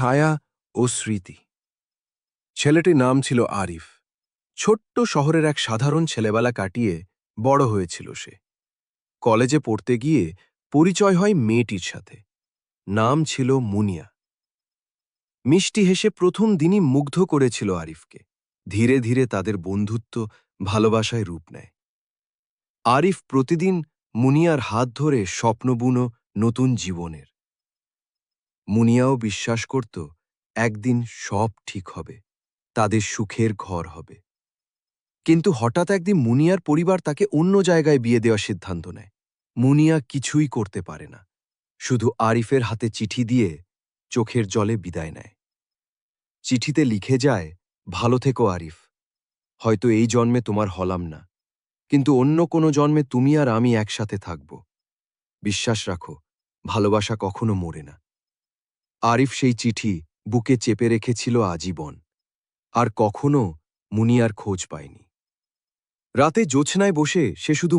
ছায়া ও স্মৃতি। ছেলেটির নাম ছিল আরিফ। ছোট্ট শহরের এক সাধারণ ছেলেবেলা কাটিয়ে বড় হয়েছিল সে। কলেজে পড়তে গিয়ে পরিচয় হয় মেয়েটির সাথে। নাম ছিল মুনিয়া। মিষ্টি হেসে প্রথম দিনই মুগ্ধ করেছিল আরিফকে। ধীরে ধীরে তাদের বন্ধুত্ব ভালোবাসায় রূপ নেয়। আরিফ প্রতিদিন মুনিয়ার হাত ধরে স্বপ্নবুনো নতুন জীবনের মুনিয়াও বিশ্বাস করত, একদিন সব ঠিক হবে, তাদের সুখের ঘর হবে। কিন্তু হঠাৎ একদিন মুনিয়ার পরিবার তাকে অন্য জায়গায় বিয়ে দেওয়ার সিদ্ধান্ত নেয়। মুনিয়া কিছুই করতে পারে না, শুধু আরিফের হাতে চিঠি দিয়ে চোখের জলে বিদায় নেয়। চিঠিতে লিখে যায়, ভালো থেকো আরিফ, হয়তো এই জন্মে তোমার হলাম না, কিন্তু অন্য কোনো জন্মে তুমি আর আমি একসাথে থাকব। বিশ্বাস রাখো, ভালোবাসা কখনো মরে না। আরিফ সেই চিঠি বুকে চেপে রেখেছিল আজীবন, আর কখনো মুনিয়ার খোঁজ পায়নি। রাতে জোছনায় বসে সে শুধু